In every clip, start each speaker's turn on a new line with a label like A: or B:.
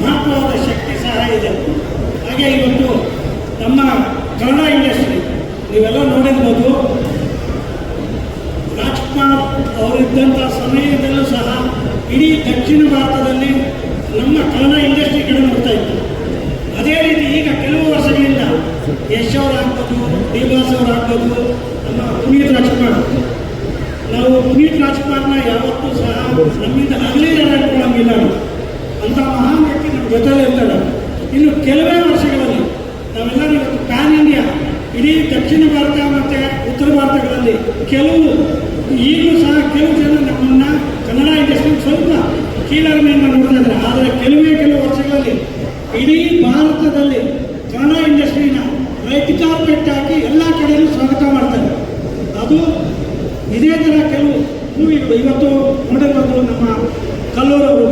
A: ಮಹತ್ವವಾದ ಶಕ್ತಿ ಸಹ ಇದೆ. ಹಾಗೆ ಇವತ್ತು ನಮ್ಮ ಕನ್ನಡ ಇಂಡಸ್ಟ್ರಿ ನೀವೆಲ್ಲ ನೋಡಿರ್ಬೋದು, ರಾಜ್ಕುಮಾರ್ ಅವರಿದ್ದಂಥ ಸಮಯದಲ್ಲೂ ಸಹ ಇಡೀ ದಕ್ಷಿಣ ಭಾರತದಲ್ಲಿ ನಮ್ಮ ಕನ್ನಡ ಇಂಡಸ್ಟ್ರಿ ಕಡೆ ನೋಡ್ತಾ ಇತ್ತು. ಅದೇ ರೀತಿ ಈಗ ಕೆಲವು ವರ್ಷಗಳಿಂದ ಯಶ್ ಅವರಾಗ್ಬೋದು ಡಿ ಆಗ್ಬೋದು, ನಮ್ಮ ಪುನೀತ್ ರಾಜ್ಕುಮಾರ್ ನಾವು ಪುನೀತ್ ರಾಜ್ಕುಮಾರ್ನ ಯಾವತ್ತೂ ಸಹ ನಮ್ಮಿಂದ ಅಗಲಿಲ್ಲ ಅನ್ಕೊಳ್ಳಂಗಿಲ್ಲ ಅಂಥ ಮಹಾನ್ ವ್ಯಕ್ತಿ ನಮ್ಮ ಜೊತೆಲೇ ಇರ್ತಾರೆ ಇನ್ನು ಕೆಲವೇ ವರ್ಷಗಳಲ್ಲಿ ನಾವೆಲ್ಲರೂ ಇವತ್ತು ಪ್ಯಾನ್ ಇಂಡಿಯಾ ಇಡೀ ದಕ್ಷಿಣ ಭಾರತ ಮತ್ತು ಉತ್ತರ ಭಾರತಗಳಲ್ಲಿ ಕೆಲವು, ಈಗಲೂ ಸಹ ಕೆಲವು ಜನ ನಮ್ಮನ್ನು ಕನ್ನಡ ಇಂಡಸ್ಟ್ರಿ ಸ್ವಲ್ಪ ಕೀಳರಿಮೆಯನ್ನು ನೋಡ್ತಾ ಇದ್ದಾರೆ. ಆದರೆ ಕೆಲವೇ ಕೆಲವು ವರ್ಷಗಳಲ್ಲಿ ಇಡೀ ಭಾರತದಲ್ಲಿ ಕನ್ನಡ ಇಂಡಸ್ಟ್ರಿನ ರೆಡ್ ಎಲ್ಲ ಕಡೆಯೂ ಸ್ವಾಗತ ಮಾಡ್ತಾರೆ. ಅದು ಇದೇ ಥರ ಕೆಲವು ಮೂವಿಗಳು ಇವತ್ತು ನೋಡಿರ್ಬೋದು ನಮ್ಮ ಕಲ್ಲೂರು ಅವರು ಪ್ರೊಡ್ಯೂಸರು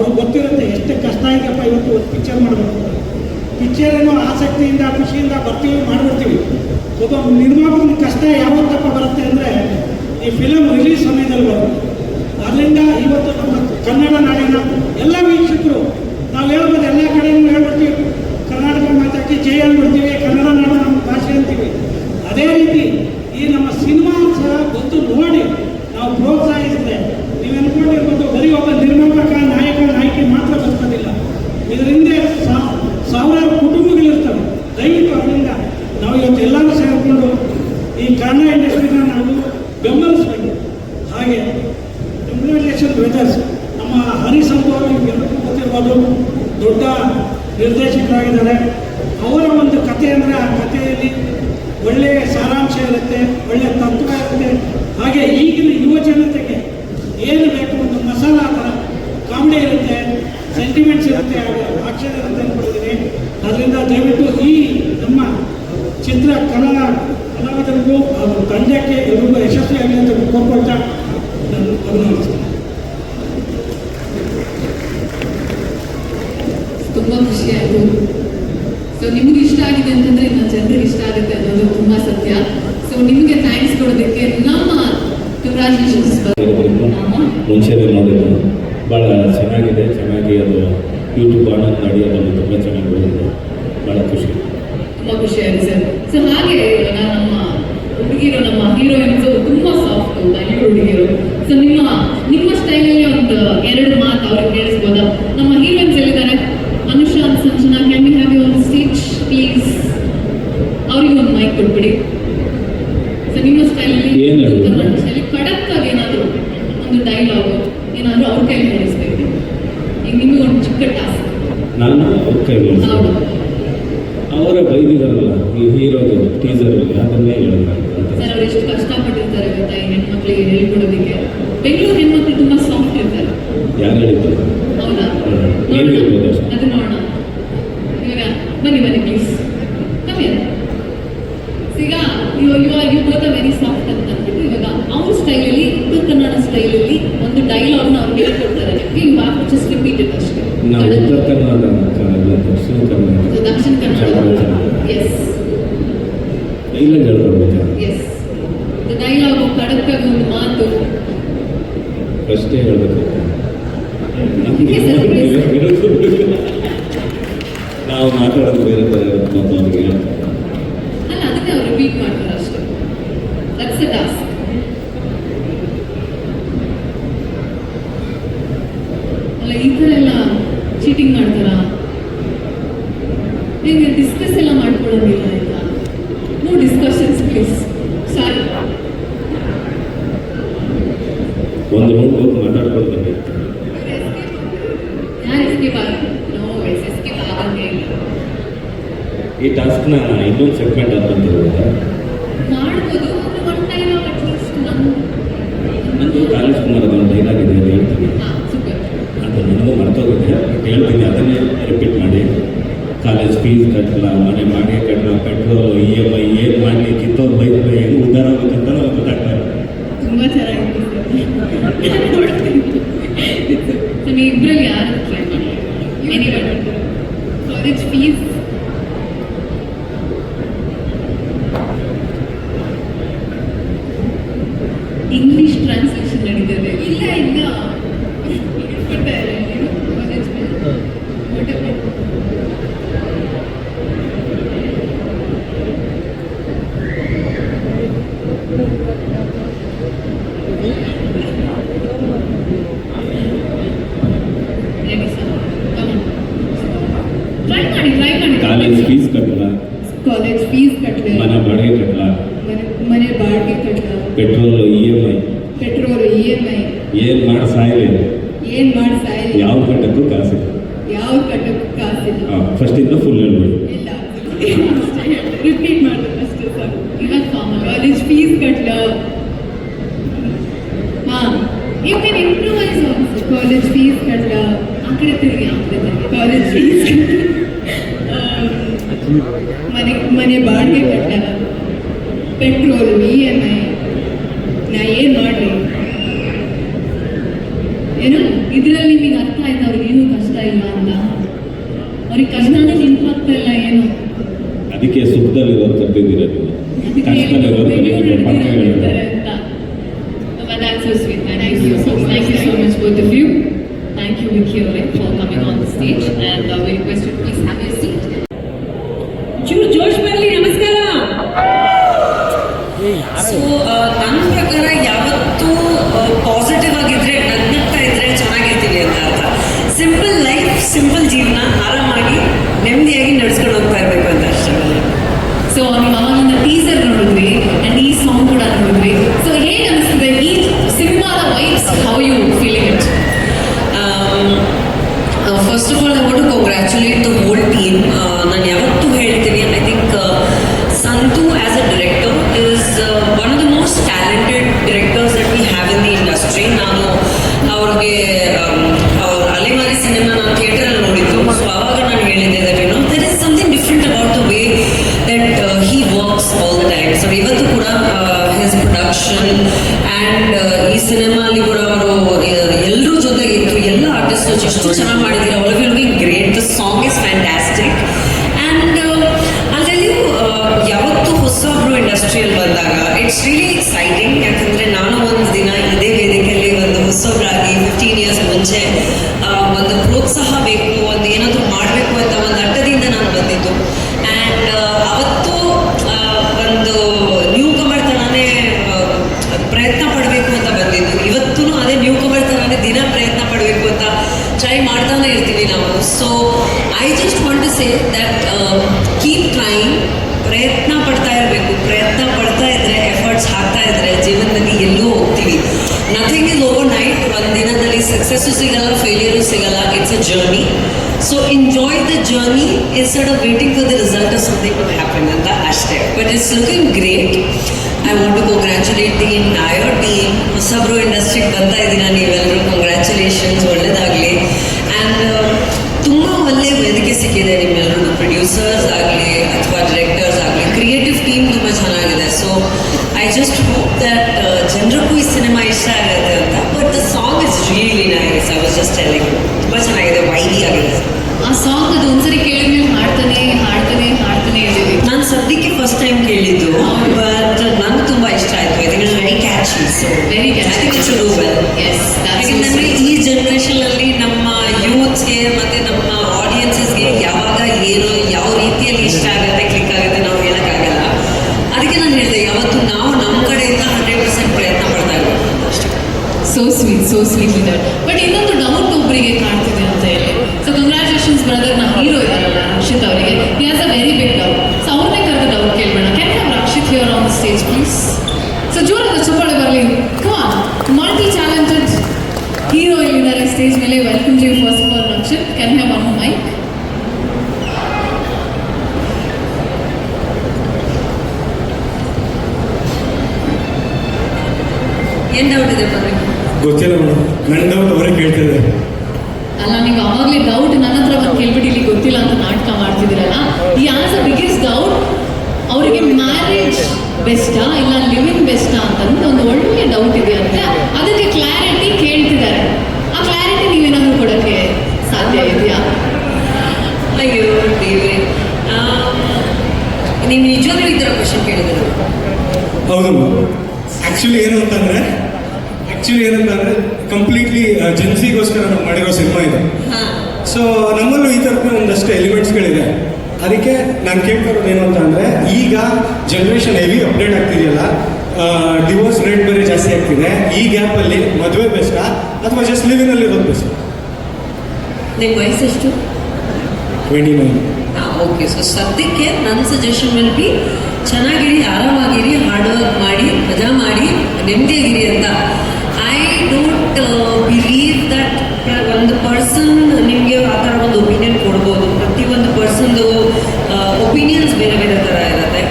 A: ಅವ್ರಿಗೆ ಗೊತ್ತಿರುತ್ತೆ ಎಷ್ಟು ಕಷ್ಟ ಇದೆಯಪ್ಪ ಇವತ್ತು ಒಂದು ಪಿಕ್ಚರ್ ಮಾಡಬೇಕು ಏನೋ ಆಸಕ್ತಿಯಿಂದ, ಖುಷಿಯಿಂದ ಬರ್ತೀವಿ ಮಾಡಿಬಿಡ್ತೀವಿ ಒಬ್ಬ ನಿರ್ಮಾಪಕನ ಕಷ್ಟ ಯಾವತ್ತಪ್ಪ ಬರುತ್ತೆ ಅಂದರೆ ಈ ಫಿಲಮ್ ರಿಲೀಸ್ ಸಮಯದಲ್ಲಿ ಬರುತ್ತೆ. ಅದರಿಂದ ಇವತ್ತು ನಮ್ಮ ಕನ್ನಡ ನಾಡಿನ ಎಲ್ಲ ವೀಕ್ಷಕರು, ನಾವು ಹೇಳ್ಬೋದು ಎಲ್ಲ ಕಡೆಯೂ ಹೇಳ್ಬಿಡ್ತೀವಿ. ಕರ್ನಾಟಕ ಮಾತಾಡಿ ಜೈ ಅಂದ್ಬಿಡ್ತೀವಿ ಕನ್ನಡ ನಾಡು ನಮ್ಮ ಭಾಷೆ ಅಂತೀವಿ. ಅದೇ ರೀತಿ ಈ ನಮ್ಮ ಸಿನಿಮಾ ಸಹ ಗೊತ್ತು ನೋಡಿ ನಾವು ಪ್ರೋತ್ಸಾಹಿಸಿದ್ರೆ, ನೀವು ಅನ್ಕೊಂಡಿರ್ಬೋದು ಬರೀ ಒಬ್ಬ ನಿರ್ಮಾಪಕ ನಾಯಕ ಆಯ್ಕೆ ಮಾತ್ರ ಬರ್ತದಿಲ್ಲ. ಇದರ ಹಿಂದೆ ಸಾವಿರಾರು ಕುಟುಂಬಗಳಿರ್ತವೆ. ದಯವಿಟ್ಟು ಅದರಿಂದ ನಾವು ಇವತ್ತು ಎಲ್ಲರೂ ಸೇರಿಕೊಂಡು ಈ ಕನ್ನಡ ಇಂಡಸ್ಟ್ರಿನ ನಾವು ಬೆಂಬಲಿಸಬೇಕು. ಹಾಗೆ ಕಂಗ್ರ್ಯಾಚುಲೇಷನ್ ಬ್ರದರ್ಸ್, ನಮ್ಮ ಹರಿಸಂಭವ ಎಲ್ಲರಿಗೂ ಗೊತ್ತಿರ್ಬೋದು, ದೊಡ್ಡ ನಿರ್ದೇಶಕರಾಗಿದ್ದಾರೆ. ಅವರ ಒಂದು ಕಥೆ ಅಂದರೆ ಆ ಕಥೆಯಲ್ಲಿ ಒಳ್ಳೆಯ ಸಾರಾಂಶ ಇರುತ್ತೆ, ಒಳ್ಳೆಯ ತತ್ವ ಇರುತ್ತೆ. ಹಾಗೆ ಈಗಿನ ಯುವ ಜನತೆಗೆ ಏನು ಬೇಕು ಒಂದು ಮಸಾಲ ಥರ ಕಾಮಿಡಿ ಇರುತ್ತೆ ಸೆಂಟಿಮೆಂಟ್ಸ್ ಇರುತ್ತೆ ಹಾಗೆ ಆಕ್ಷನ್ ಇರುತ್ತೆ ಅಂದ್ಕೊಂಡಿದ್ದೀನಿ ಅದರಿಂದ ದಯವಿಟ್ಟು ಈ ನಮ್ಮ ಚಿತ್ರ ಕನ್ನಡ ಕಲಾವಿದರಿಗೂ ಹಾಗೂ ತಂಡಕ್ಕೆ ಎಲ್ರಿಗೂ ಯಶಸ್ವಿಯಾಗಲಿ ಅಂತ ಕೋರ್ಕೊಳ್ತಾ ನಾನು ಅಭಿನಂದಿಸ್ತೇನೆ.
B: ತುಂಬ ಖುಷಿಯಾಯಿತು ಆಯ್ತು. ಸೊ ನಿಮ್ಗೆ ಇಷ್ಟ ಆಗಿದೆ ಅಂತಂದ್ರೆ ಇನ್ನು ಜನರಿಗೆ ಇಷ್ಟ ಆಗುತ್ತೆ ಅನ್ನೋದು ತುಂಬಾ ಸತ್ಯ. ಸೊ ನಿಮಗೆ ಥ್ಯಾಂಕ್ಸ್ ಕೊಡೋದಕ್ಕೆ ನಮ್ಮ ಕಂಗ್ರಾಚುಲೇಷನ್ಸ್
C: ಮುಂಚೆ ಭಾಳ ಚೆನ್ನಾಗಿದೆ ಚೆನ್ನಾಗಿ ಅದು ಯೂಟ್ಯೂಬ್ ಆನಂದ್ ಅದನ್ನು ತುಂಬ ಚೆನ್ನಾಗಿ ಓದಿದೆ ಭಾಳ ಖುಷಿ.
B: ತುಂಬಾ ಖುಷಿ ಆಯಿತು ಸರ್. ಸೊ ಹಾಗೆ ನಮ್ಮ ಹುಡುಗಿರು ನಮ್ಮ ಹೀರೋಯಿನ್ಸ್ ತುಂಬ ಸಾಫ್ಟ್ ಬೆಂಗಳೂರು ಹುಡುಗಿರು. ಸೊ ನಿಮ್ಮ ನಿಮ್ಮ ಸ್ಟೈಲಲ್ಲಿ ಒಂದು ಎರಡು ಮಾತು ಅವ್ರಿಗೆ ಕೇಳಿಸ್ಬೋದಾ? ನಮ್ಮ ಹೀರೋಯಿನ್ಸ್ ಎಲ್ಲಿದ್ದಾರೆ? Anusha Sanjana can you have your speech please ಅವ್ರಿಗೆ ಒಂದು ಮೈಕ್ ಕೊಟ್ಬಿಡಿ. ಸೊ ನಿಮ್ಮ ಸ್ಟೈಲಲ್ಲಿ ಕಡಕ್ಕಾಗಿ ಏನಾದರೂ ಒಂದು ಡೈಲಾಗು ಏನಾದರೂ ಅವ್ರ ಕೈ ಹೇಳಿಸ್ಬೇಕು ಈಗ ನಿಮಗೆ ಒಂದು ಚಿಕ್ಕ ಟಾಸ್ಕ್
C: ನಾನು ಅವ್ರ ಕೈ
B: ಹೌದು.
C: ಅವರ ಬೈದಿದಾರಲ್ಲ ಈ ಹೀರೋದು ಟೀಸರ್ ಅದನ್ನೇ ಹೇಳಬೇಕು
B: ಸರ್ ಅವ್ರು ಎಷ್ಟು ಕಷ್ಟಪಟ್ಟಿರ್ತಾರೆ ಗೊತ್ತಾ? ಈ ಹೆಣ್ಮಕ್ಳಿಗೆ ಹೇಳ್ಕೊಡೋದಕ್ಕೆ ಬೆಂಗಳೂರು ಹೆಣ್ಮಕ್ಳು ತುಂಬಾ ಸಾಫ್ಟ್ ಇರ್ತಾರೆ.
C: ಯಾರು ಹೇಳಿದ್ದು?
B: ಹೌದಾ.
C: ಹೇಳ್ಬೋದು
B: ಅದು ನೋಡೋಣ. ಇವಾಗ ಬನ್ನಿ ಬನ್ನಿ ಪ್ಲೀಸ್ ಕಮ್ಮಿ ಈಗ ಇವಾಗ ಇವಾಗ ಯು ಬೋತ್ ವೆರಿ ಸಾಫ್ಟ್ ಅಂತ ಅಂದ್ಬಿಟ್ಟು ಇವಾಗ ಅವ್ರ ಸ್ಟೈಲಲ್ಲಿ ಉತ್ತರ ಕನ್ನಡ ಸ್ಟೈಲಲ್ಲಿ ಒಂದು ಡೈಲಾಗ್ನ ಅವ್ರು ಹೇಳ್ಕೊಡ್ತಾರೆ ನಿಮಗೆ you have just repeat it ಅಷ್ಟೇ.
C: ನಾವು ಉತ್ತರ ಕನ್ನಡ ಅಲ್ಲ ದಕ್ಷಿಣ ಕನ್ನಡ
B: ದಕ್ಷಿಣ ಕನ್ನಡ ಎಸ್
C: ಇಲ್ಲ ಹೇಳ್ಕೊಡ್ಬೇಕಾ?
B: ಎಸ್ ಡೈಲಾಗು ಖಡಕ್ಕಾಗಿ ಒಂದು ಮಾತು.
C: ಫಸ್ಟೇ ಹೇಳ್ಬೇಕು.
B: Okay, sir.
C: ನಾವು ಮಾತಾಡೋದು ಬೇರೆ ಥರ ಇರುತ್ತೆ ಮತ್ತು ಅವ್ರಿಗೆ ಹೇಳ್ತಾರೆ.
B: ಅಲ್ಲ ಅದಕ್ಕೆ ಅವ್ರು ರಿಪೀಟ್ ಮಾಡ್ತಾರೆ ಅಷ್ಟೇ. ದಟ್ಸ್ ಎ ಟಾಸ್ಕ್ ಅಲ್ಲ ಈ ಥರ ಎಲ್ಲ ಚೀಟಿಂಗ್ ಮಾಡ್ತಾರಾ? ನಿಮಗೆ ಡಿಸ್ಕಸ್ ಎಲ್ಲ ಮಾಡ್ಕೊಳ್ಳೋದಿಲ್ಲ ಆಯ್ತಾ? ನೋ ಡಿಸ್ಕಷನ್ಸ್ ಪ್ಲೀಸ್ ಸಾರಿ
C: ಒಂದು ರೌಂಡ್
B: ಮಾತಾಡ್ಕೊಳ್ತೀನಿ
C: ಈ ಟಾಸ್ಕ್ನ ಇನ್ನೊಂದು ಸೆಗ್ಮೆಂಟ್ ಅಂತ ಬಂದಿರೋದು
B: ಮಾಡ್ಬೋದು ಅಂದ್ರೆ ಒನ್ ಟೈಮ್ ಅಟ್ಲೀಸ್ಟ್ ನಮ್ಮ
C: ನಂದು ಕಾಲೇಜ್ ಕುಮಾರ್ ಅದೊಂದು ಡೈಲಾಗ್ ಇದೆ ಅದು ಹೇಳ್ತೀನಿ
B: ಹಾಂ ಸೂಪರ್
C: ಅದು ನನಗೂ ಮರ್ತೋಗಿದೆ ಬಟ್ ಹೇಳ್ತೀನಿ ಅದನ್ನೇ ರಿಪೀಟ್ ಮಾಡಿ. ಕಾಲೇಜ್ ಫೀಸ್ ಕಟ್ಟಲ್ಲ ಮನೆ ಬಾಡಿಗೆ ಕಟ್ಟಲ್ಲ ಪೆಟ್ರೋಲ್ ಇ ಎಂ ಐ ಏನು ಮಾಡಲಿ ಕಿತ್ತೋದು ಬೈದ್ರೆ ಹೆಂಗೆ ಉದ್ಧಾರ ಆಗ್ಬೇಕಂತ ನಮ್ಗೆ ಗೊತ್ತಾಗ್ತಾ ಇಲ್ಲ.
B: ತುಂಬಾ ಚೆನ್ನಾಗಿತ್ತು ಸೊ ನೀವು ಇಬ್ಬರಲ್ಲಿ ಯಾರು ಟ್ರೈ ಮಾಡಿ any college fees
C: petrol E M I.
B: Petrol E M I.
C: ಏನು ಮಾಡಿ ಸಾಯಿಲಿ
B: ಏನ್ ಮಾಡಿ ಸಾಯಿಲ್ಲ
C: ಯಾವ ಕಟ್ಟಕ್ಕೂ ಕಾಸಿಲ್ಲ.
B: ಯಾವ ಕಟ್ಟಕ್ಕೂ ಕಾಸಿಲ್ಲ.
C: ಹಾಂ ಫಸ್ಟಿಂದ ಫುಲ್ ಹೇಳ್ಬಿಡಿ.
B: ಇಲ್ಲ ರಿಪೀಟ್ ಮಾಡ್ಬೇಕು ಅಷ್ಟೇ ಸಾಕು. ಇವಾಗ ಕಾಮನ್ ಕಾಲೇಜ್ ಫೀಸ್ ಕಟ್ಲ. ಹಾ you can improvise also college fees ಕಟ್ಲ. ಆ ಕಡೆ ತಿರುಗಿ ಆ ಕಡೆ ತಿರುಗಿ. ಕಾಲೇಜ್ ಫೀಸ್ ಮನೆ ಮನೆ ಬಾಡಿಗೆ ಕಟ್ಲ. ಪೆಟ್ರೋಲ್ ಇ ಎಂ ಐ ನಾ ಏನು ಮಾಡಲಿ ಏನು ಇದರಲ್ಲಿ ನಿಮಗೆ ಅರ್ಥ ಆಯ್ತು ಅವ್ರಿಗೆ ಏನು ಕಷ್ಟ ಇಲ್ಲ ಅಂತ ಅವ್ರಿಗೆ ಕಷ್ಟನೇ ನೆನಪಾಗ್ತಾ ಇಲ್ಲ ಏನು
C: ಅದಕ್ಕೆ ಸುಖದಲ್ಲಿ ಕರೆದಿದ್ದೀರ ನೀವು
B: ಅದಕ್ಕೆ
C: ಕಷ್ಟದಲ್ಲಿರೋದು ಕರೆದಿದ್ದೀರ ಪಕ್ಕ ಹೇಳಿದ್ದಾರೆ
B: But that's so sweet. Thank you Vicky, for coming on the stage. And uh, we request you please have your seat.
D: ನಾನು ಯಾವತ್ತೂ ಹೇಳ್ತೀನಿ I think Santhu as a director is one of the most talented directors that have in the industry ನಾನು ಅವ್ರಿಗೆ ಅವ್ರ ಅಲೆಮಾರಿ cinema ನಾನು ಥಿಯೇಟರಲ್ಲಿ ನೋಡಿದ್ದು. So ಅವಾಗ ನಾನು ಹೇಳಿದ್ದೆ that there is something different about way that he works all the time so ಇವತ್ತು ಕೂಡ ಹಿಸ್ ಪ್ರೊಡಕ್ಷನ್ ಆ್ಯಂಡ್ ಈ ಸಿನಿಮಾಲಿ ಕೂಡ ಅವರು ಎಲ್ಲರೂ ಜೊತೆಗೆ ಇತ್ತು ಎಲ್ಲ ಆರ್ಟಿಸ್ಟ್ ಎಷ್ಟು ಚೆನ್ನಾಗಿ I want to congratulate the entire team ಹೊಸಬ್ರು ಇಂಡಸ್ಟ್ರಿಗೆ ಬರ್ತಾ ಇದ್ದೀರಾ ನೀವೆಲ್ಲರೂ ಕಂಗ್ರ್ಯಾಚುಲೇಷನ್ಸ್ ಒಳ್ಳೇದಾಗಲಿ. ಆ್ಯಂಡ್ ತುಂಬ ಒಳ್ಳೆ ವೇದಿಕೆ ಸಿಕ್ಕಿದೆ ನಿಮ್ಮೆಲ್ಲರೂ ಪ್ರೊಡ್ಯೂಸರ್ಸ್ ಆಗಲಿ, ಅಥವಾ ಡೈರೆಕ್ಟರ್ಸ್ ಆಗಲಿ ಕ್ರಿಯೇಟಿವ್ ಟೀಮ್ ತುಂಬ ಚೆನ್ನಾಗಿದೆ. So I just hope that ಜನರಿಗೂ ಈ ಸಿನಿಮಾ ಇಷ್ಟ ಆಗುತ್ತೆ ಅಂತ. But the song is really nice I was just telling ತುಂಬ ಚೆನ್ನಾಗಿದೆ ವೈಡಿ ಆಗಿದೆ.
B: ಆ ಸಾಂಗ್ ಅದು ಒಂದ್ಸರಿ ಕೇಳಿದ್ಮೇಲೆ ಹಾಡ್ತಾನೆ ಹಾಡ್ತಾನೆ ಹಾಡ್ತಾನೆ ಇದ್ದೀವಿ
D: ನಾನು ಸದ್ಯಕ್ಕೆ ಫಸ್ಟ್ ಟೈಮ್ ಕೇಳಿದ್ದು. ಬಟ್ ನನಗೆ ತುಂಬ ಇಷ್ಟ ಆಯಿತು. I think it's very catchy so very catchy it should well
B: as so
D: ಈ ಜನರೇಷನ್ ಅಲ್ಲಿ ನಮ್ಮ ಯೂತ್ಸ್ಗೆ ಮತ್ತೆ ನಮ್ಮ ಆಡಿಯನ್ಸಸ್ಗೆ ಯಾವಾಗ ಏನು ಯಾವ ರೀತಿಯಲ್ಲಿ ಇಷ್ಟ ಆಗುತ್ತೆ ಕ್ಲಿಕ್ ಆಗುತ್ತೆ ನಾವು ಹೇಳಕ್ಕಾಗಲ್ಲ. ಅದಕ್ಕೆ ನಾನು ಹೇಳಿದೆ ಯಾವತ್ತು ನಾವು ನಮ್ಮ ಕಡೆಯಿಂದ ಹಂಡ್ರೆಡ್ ಪರ್ಸೆಂಟ್ ಪ್ರಯತ್ನ ಪಡ್ತಾ ಇರೋದು ಅಷ್ಟೇ
B: so sweet so sweet but ಇನ್ನೊಂದು ಡೌಟ್ ಒಬ್ಬರಿಗೆ ಕಾಣ್ತಿದೆ ಅಂತ ಹೇಳಿ ಸೊ ಕಂಗ್ರ್ಯಾಚುಲೇಷನ್ಸ್ ಬ್ರದರ್ನ ಹೀರೋ ಇದಾರಲ್ಲ ರಕ್ಷಿತ್ ಅವರಿಗೆ he has a very big doubt so ಅವ್ರನ್ನೇ ಕರೆದು doubt ಕೇಳ್ಬೇಡ can have Rakshit here on the stage please so ಜೋರಾದ ಚಪ್ಪಾಳೆ ಬರಲಿ come on multi talented hero ಇಲ್ಲಿದ್ದಾರೆ ಸ್ಟೇಜ್ ಮೇಲೆ welcome you first for Rakshit can have one mic
D: ಏನು doubt ಇದೆ ಬರ್ರಿ
E: ಗೊತ್ತಿಲ್ಲ ಮೇಡಮ್ ನನ್ನ ಡೌಟ್ ಅವರೇ ಕೇಳ್ತಿದ್ದಾರೆ
B: ಅಲ್ಲ ನೀವು ಅವಾಗಲೇ ಡೌಟ್ ನನ್ನ ಹತ್ರ ಬಂದು ಕೇಳ್ಬಿಟ್ಟು ಇಲ್ಲಿ ಗೊತ್ತಿಲ್ಲ ಅಂತ ನಾಟಕ ಮಾಡ್ತಿದ್ದೀರಲ್ಲ ಈ ಆನ್ಸ್ ಬಿಗ್ಗೆಸ್ಟ್ ಡೌಟ್ ಅವರಿಗೆ ಮ್ಯಾರೇಜ್ ಬೆಸ್ಟಾ ಇಲ್ಲ ಲಿವಿಂಗ್ ಬೆಸ್ಟಾ ಅಂತಂದು ಒಂದು ಒಳ್ಳೆ ಡೌಟ್ ಇದೆ ಅಂತ ಅದಕ್ಕೆ ಕ್ಲಾರಿಟಿ ಕೇಳ್ತಿದ್ದಾರೆ ಆ ಕ್ಲಾರಿಟಿ ನೀವೇನಾದ್ರೂ ಕೊಡೋಕ್ಕೆ ಸಾಧ್ಯ ಇದೆಯಾ
D: ಅಯ್ಯೋ ದೇವ್ರೆ ನೀವು ನಿಜವಾಗ್ಲೂ ಈ ಥರ ಕ್ವಶನ್ ಕೇಳಿದ್ರು
E: ಹೌದು ಆ್ಯಕ್ಚುಲಿ ಏನು ಅಂತಂದರೆ ಆ್ಯಕ್ಚುಲಿ ಏನಂತಂದರೆ ಕಂಪ್ಲೀಟ್ಲಿ ಜನ್ಸಿಗೋಸ್ಕರ ನಾವು ಮಾಡಿರೋ ಸಿನಿಮಾ ಇದೆ. ಸೊ ನಮ್ಮಲ್ಲೂ ಈ ಥರದ ಒಂದಷ್ಟು ಎಲಿಮೆಂಟ್ಸ್ಗಳಿದೆ ಅದಕ್ಕೆ ನಾನು ಕೇಳ್ತಿರೋದು ಏನು ಅಂತ ಅಂದರೆ ಈಗ ಜನ್ರೇಷನ್ ಹೆವಿ ಅಪ್ಡೇಟ್ ಆಗ್ತಿದೆಯಲ್ಲ ಡಿವೋರ್ಸ್ ರೇಟ್ ಬೇರೆ ಜಾಸ್ತಿ ಆಗ್ತಿದೆ. ಈ ಗ್ಯಾಪಲ್ಲಿ ಮದುವೆ ಬೆಸ್ಟಾ ಅಥವಾ ಜಸ್ಟ್ ಲಿವಿನಲ್ಲಿ ಇರೋದು ಬೆಸ್ಟ್
D: ನಿಮ್ಮ ವಯಸ್ಸೆಷ್ಟು
E: ಟ್ವೆಂಟಿ ನೈನ್
D: ಓಕೆ ಸೊ ಸದ್ಯಕ್ಕೆ ನನ್ನ ಸಜೆಷನ್ ವಿಲ್ ಬಿ ಚೆನ್ನಾಗಿರಿ ಆರಾಮಾಗಿರಿ ಹಾರ್ಡ್ ವರ್ಕ್ ಮಾಡಿ ಮಜಾ ಮಾಡಿ ನೆಮ್ಮದಿಯಾಗಿರಿ ಅಂತ. ಡೋಂಟ್ ಬಿಲೀವ್ ದಟ್ ಒಂದು ಪರ್ಸನ್ ನಿಮಗೆ ಆ ಥರ ಒಂದು ಒಪಿನಿಯನ್ ಕೊಡ್ಬೋದು. ಪ್ರತಿಯೊಂದು ಪರ್ಸನ್ದು ಒಪಿನಿಯನ್ಸ್ ಬೇರೆ ಬೇರೆ ಥರ ಇರುತ್ತೆ.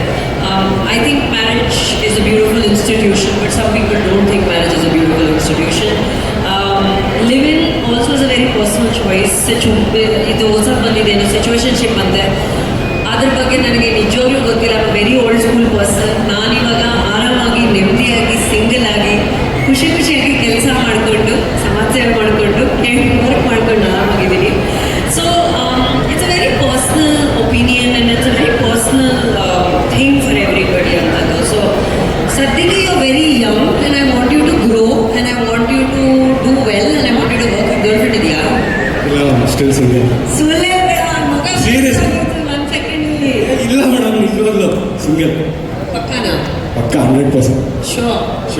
D: I think marriage is a beautiful institution but some people don't think marriage is a beautiful institution live in also is a very personal choice ಸಿಚು ಇದು ಹೊಸ ಬಂದಿದೆ ಸಿಚುವೇಶನ್ಶಿಪ್ ಅಂತೆ ಅದ್ರ ಬಗ್ಗೆ ನನಗೆ ನಿಜವಾಗ್ಲೂ ಗೊತ್ತಿಲ್ಲ. ವೆರಿ ಓಲ್ಡ್ ಸ್ಕೂಲ್ ಪರ್ಸನ್ ನಾನಿವಾಗ ಆರಾಮಾಗಿ, ನೆಮ್ಮದಿಯಾಗಿ ಸಿಂಗಲ್ ಆಗಿ, ಖುಷಿ ಖುಷಿಯಾಗಿ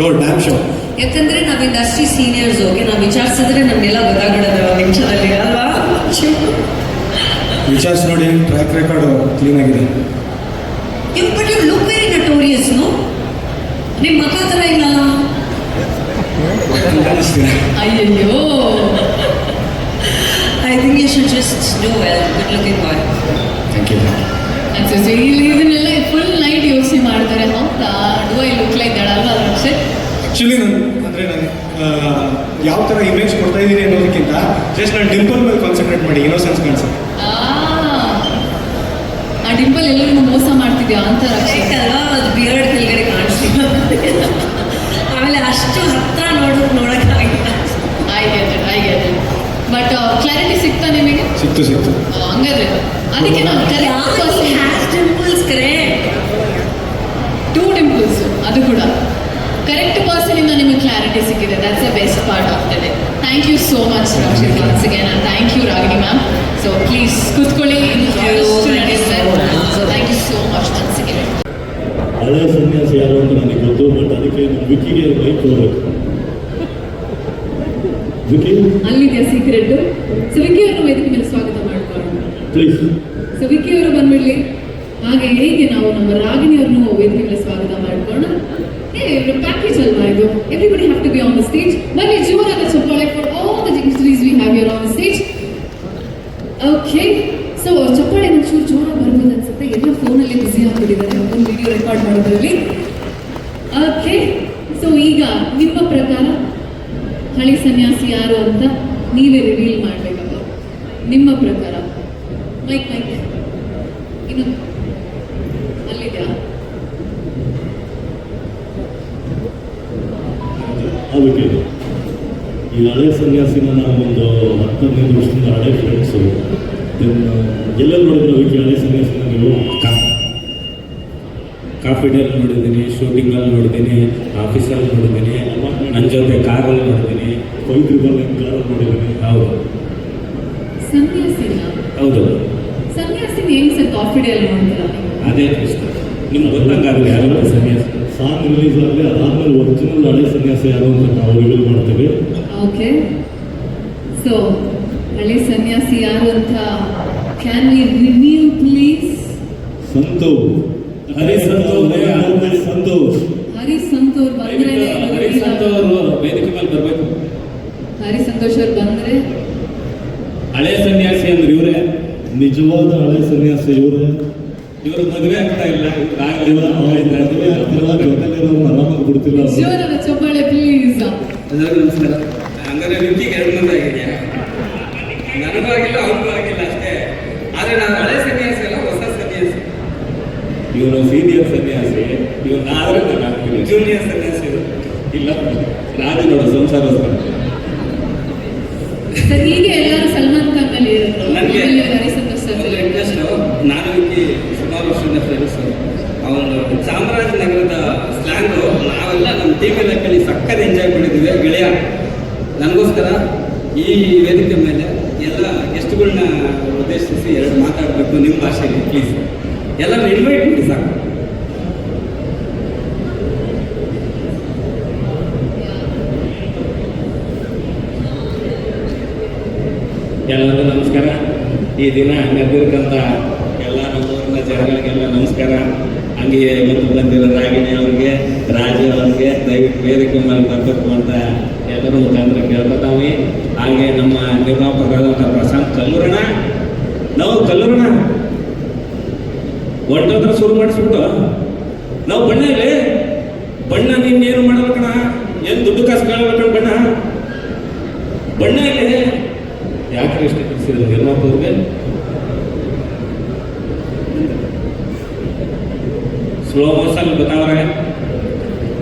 E: ಶೋರ್ ಡ್ಯಾಮ್ ಶೋರ್
D: ಯಾಕಂದ್ರೆ ನಾವು ಇಂಡಸ್ಟ್ರಿ ಸೀನಿಯರ್ಸ್ ಹೋಗಿ ನಾವು ವಿಚಾರಿಸಿದ್ರೆ ನಮಗೆಲ್ಲ ಗೊತ್ತಾಗ್ಬಿಡೋದು ನಿಮಿಷದಲ್ಲಿ ಅಲ್ವಾ?
E: ವಿಚಾರ್ಸ್ ನೋಡಿ ಟ್ರ್ಯಾಕ್ ರೆಕಾರ್ಡ್ ಕ್ಲೀನ್ ಆಗಿದೆ.
D: You but you look very notorious no ನಿಮ್ಮ ಮಗ ಥರ
B: ಅಯ್ಯಯ್ಯೋ.
D: I think you should just do well good looking boy
E: thank you
B: ಇಲ್ಲಿ ಇದನ್ನೆಲ್ಲ ಫುಲ್ ನೈಟ್ ಯೋಚನೆ ಮಾಡ್ತಾರೆ. ಹೌದಾ? Do I look like that ಅಲ್ವಾ ರಕ್ಷಿತ್
E: ಆ್ಯಕ್ಚುಲಿ ನಾನು ಅಂದರೆ ನಾನು ಯಾವ ಥರ ಇಮೇಜ್ ಕೊಡ್ತಾ ಇದ್ದೀನಿ ಅನ್ನೋದಕ್ಕಿಂತ ಜಸ್ಟ್ ನಾನು ಡಿಂಪಲ್ ಮೇಲೆ ಕಾನ್ಸಂಟ್ರೇಟ್ ಮಾಡಿ ಇನ್ನೋಸೆನ್ಸ್ ಕಾಣಿಸುತ್ತೆ.
B: ಆ ಆ ಡಿಂಪಲ್ ಎಲ್ಲರಿಗೂ ಮೋಸ ಮಾಡ್ತಿದ್ಯಾ ಅಂತ
D: ಅಲ್ವಾ? ಅದು ಬಿಯರ್ಡ್ ಕೆಳಗಡೆ ಕಾಣಿಸ್ತಿಲ್ಲ ಆಮೇಲೆ ಅಷ್ಟು ಹತ್ರ ನೋಡೋದು ನೋಡೋಕ್ಕಾಗಿಲ್ಲ.
B: I get it I get it but clarity ಸಿಗ್ತಾ ನಿಮಗೆ
E: ಸಿಕ್ತು ಸಿಕ್ತು.
B: ಹಂಗಾದ್ರೆ. ಅದಕ್ಕೆ ನಾವು
D: ಹ್ಯಾಸ್ ಡಿಂಪಲ್ಸ್ ಕರೆ
B: ಟೂ ಡಿಂಪಲ್ಸ್ ಅದು ಕೂಡ. ಕರೆಕ್ಟ್ ಪರ್ಸನ್ ಇಂದ ನಿಮಗೆ ಕ್ಲಾರಿಟಿ ಸಿಕ್ಕಿದೆ. That's a best part of the day thank you so much Rakshith once again and thank you Ragini ma'am so please ಕೂತ್ಕೊಳ್ಳಿ so thank you so much once again
C: ಹಳೆಯ ಸನ್ಯಾಸಿ ಯಾರು ಅಂತ ನನಗೆ ಗೊತ್ತು ಬಟ್ ಅದಕ್ಕೆ ವಿಕಿಗೆ ಬೈಕ್ ಹೋಗ್ಬೇಕು ವಿಕಿ?
B: ಅಲ್ಲಿದೆ ಸೀಕ್ರೆಟ್ ಸೊ ವಿಕಿ ಅವರು ವೇದಿಕೆ ಮೇಲೆ ಸ್ವಾಗತ ಮಾಡ್ಕೊಳ್ಳೋಣ.
C: ಪ್ಲೀಸ್
B: ಸೊ ವಿಕ್ಕಿ ಅವರು ಬಂದ್ಬಿಡ್ಲಿ. ಹಾಗೆ ಹೇಗೆ ನಾವು ನಮ್ಮ ರಾಗಿಣಿ ಅವರನ್ನು ವೇದಿಕೆ ಮೇಲೆ ಸ್ವಾಗತ ಮಾಡ್ಕೊಳ್ಳೋಣ? ಪ್ಯಾಕೇಜ್ ಅಲ್ವಾ ಇದು everybody have to be on the stage ಬನ್ನಿ ಜೋರಾದ ಚಪ್ಪಾಳೆ for all the youngsters we have here on the stage okay so ಚಪ್ಪಾಳೆ ಒಂಚೂರು ಜೋರಾಗಿ ಬರ್ಬೋದು ಅನ್ಸುತ್ತೆ. ಎಲ್ಲ ಫೋನಲ್ಲಿ ಬ್ಯುಸಿ ಆಗ್ಬಿಟ್ಟಿದ್ದಾರೆ. ಒಂದು ವಿಡಿಯೋ ರೆಕಾರ್ಡ್ ಮಾಡೋದ್ರಲ್ಲಿ. ಓಕೆ ಸೊ ಈಗ ನಿಮ್ಮ ಪ್ರಕಾರ ಹಳಿ ಸನ್ಯಾಸಿ ಯಾರು ಅಂತ ನೀವೇ ರಿವೀಲ್ ಮಾಡಬೇಕಪ್ಪ. ನಿಮ್ಮ ಪ್ರಕಾರ. ಮೈಕ್ ಮೈಕ್ ಇನ್ನು ಅಲ್ಲಿದ್ಯಾ
C: ಅದಕ್ಕೆ ಈ ಹಳೆ ಸನ್ಯಾಸಿನ ನಾವೊಂದು ಹತ್ತೊಂದು ವರ್ಷದಿಂದ ಹಳೆ ಫ್ರೆಂಡ್ಸು ಎಲ್ಲೆಲ್ಲಿ ನೋಡಿದ್ರು ಅದಕ್ಕೆ ಹಳೆ ಸನ್ಯಾಸಿನ ನೀವು ಕಾಫಿ ಡೇಲಿ ನೋಡಿದ್ದೀನಿ ಶೂಟಿಂಗಲ್ಲಿ ನೋಡಿದ್ದೀನಿ ಆಫೀಸಲ್ಲಿ ನೋಡಿದ್ದೀನಿ ನನ್ನ ಜೊತೆ ಕಾರಲ್ಲಿ ನೋಡಿದ್ದೀನಿ ಕಾರ್ ಕಾರಲ್ಲಿ ನೋಡಿದ್ದೀನಿ. ಹೌದು. ಹೌದು.
B: ಸನ್ಯಾಸಿನ ಹೆಂಗ್ ಸರ್ ಕಾಫಿ ಡೇ ಅಲ್ಲಿ ನೋಡ್ತೀರಾ
C: ಅದೇ ಇಷ್ಟ ನಿಮ್ಗೆ ಗೊತ್ತಂಗಾಗಲಿ ಯಾರು ಸನ್ಯಾಸಿ? ಸಾಂಗ್ ರಿಲೀಸ್ ಆದರೆ ಅದಾದ್ಮೇಲೆ ಒರಿಜಿನಲ್ ಹಳೆ ಸನ್ಯಾಸಿ ಯಾರು ಅಂತ ನಾವು ರಿವೀಲ್ ಮಾಡ್ತೀವಿ.
B: ಓಕೆ. ಸೊ ಹಳೆ ಸನ್ಯಾಸಿ ಯಾರು ಅಂತ can you reveal please
C: Santu Hari Santo Santu
B: Hari Santo ಬಂದ್ರೆ
C: ಹರಿ ಸಂತು ಅವರು ವೇದಿಕೆ ಮೇಲೆ ಬರಬೇಕು.
B: ಹರಿ ಸಂತೋಷ್ ಅವ್ರು ಬಂದ್ರೆ?
C: ಹಳೆ ಸನ್ಯಾಸಿ ಅಂದ್ರೆ ಇವರೇ. ನಿಜವಾದ ಹಳೆ ಸನ್ಯಾಸಿ ಇವರೇ. ಇವರು ಮದುವೆ ಆಗ್ತಾ ಇಲ್ಲ. ಆಗ್ಲಿಲ್ಲ ಜೊತೆಲಿರೋರು ಆರಾಮಾಗಿ ಬಿಡ್ತಿಲ್ಲ ಅವ್ರು.
B: ಜೋರಾದ ಚಪ್ಪಾಳೆ ಪ್ಲೀಸ್
F: ಎಲ್ಲರಿಗೂ ನಮಸ್ಕಾರ. ಹಂಗಾರೆ ವಿಕಿಗೆ ಎರಡು ಮಂದಿ ಆಗಿದೆಯಾ? ನನಗೂ ಆಗಿಲ್ಲ ಅವ್ರಿಗೂ ಆಗಿಲ್ಲ ಅಷ್ಟೇ. ಆದರೆ ನಾನು ಹಳೆ ಸನ್ಯಾಸಿ ಅಲ್ಲ ಹೊಸ ಸನ್ಯಾಸಿ.
C: ಇವನು ಸೀನಿಯರ್ ಸನ್ಯಾಸಿ ಇವನು ಆದ್ರೆ ನಾನು
F: ಜೂನಿಯರ್ ಸನ್ಯಾಸಿ
C: ಇಲ್ಲ ರಾಜು ನೋಡ ಸಂಸಾರ
B: ಸರ್ ಹೀಗೆ ಎಲ್ಲರೂ ಸಲ್ಮಾನ್ ಖಾನ್ ಇರೋದು
F: ನನಗೆ ಇಂಟ್ರೆಸ್ಟು ನಾನು ಇಲ್ಲಿ ಸುಮಾರು ವರ್ಷದಿಂದ ಫ್ರೆಂಡ್ಸು ಅವನು ಚಾಮರಾಜನಗರದ ಸ್ಲ್ಯಾಂಗು ನಾವೆಲ್ಲ ನಮ್ಮ ಟೀಮ್ ವಿ ಸಕ್ಕರೆ ಸಕ್ಕತ್ ಎಂಜಾಯ್ ಮಾಡಿದ್ದೀವಿ ಗೆಳೆಯ. ನನಗೋಸ್ಕರ ಈ ವೇದಿಕೆ ಮೇಲೆ ಎಲ್ಲ ಗೆಸ್ಟ್ಗಳನ್ನ ಉದ್ದೇಶಿಸಿ ಎರಡು ಮಾತಾಡಬೇಕು ನಿಮ್ಮ ಭಾಷೆಯಲ್ಲಿ ಪ್ಲೀಸ್ ಎಲ್ಲರೂ ಇನ್ವೈಟ್ ಮಾಡಿ ಸಾಕು.
C: ಎಲ್ಲರಿಗೂ ನಮಸ್ಕಾರ. ಈ ದಿನ ನೆರೆದಿರ್ತಕ್ಕಂಥ ಜನಗಳಿಗೆಲ್ಲ ನಮಸ್ಕಾರ. ಹಂಗೆ ಇವತ್ತು ಬಂದಿರೋ ರಾಗಿಣಿ ಅವ್ರಿಗೆ, ರಾಜು ಅವ್ರಿಗೆ ದಯವಿಟ್ಟು ವೇದಿಕೆ ಮೇಲೆ ಬರಬೇಕು ಅಂತ ಎಲ್ಲರೂ ಮುಖಾಂತರ ಕೇಳ್ಕೊತಾವೆ. ಹಾಗೆ ನಮ್ಮ ನಿರ್ಮಾಪಕರಾದಂಥ ಪ್ರಶಾಂತ್ ಕಲ್ಲೂರಣ ನಾವು ಕಲ್ಲೂರಣ ಒಂಟತ್ರ ಶುರು ಮಾಡಿಸ್ಬಿಟ್ಟು, ನಾವು ಬಣ್ಣ ಇಲ್ಲಿ. ಬಣ್ಣ ನೀನೇನು ಮಾಡಬೇಕಣ ಏನು ದುಡ್ಡು ಕಾಸು ಕೇಳಬೇಕಣ ಬಣ್ಣ? ಬಣ್ಣ ಇಲ್ಲಿ. ಯಾಕೆ ಇಷ್ಟ ಕಲಿಸಿದ್ರು ನಿರ್ಮಾಪಕರಿಗೆ? ಸ್ಲೋ ಮೋಷನ್ ಗೊತ್ತಾವ್ರೆ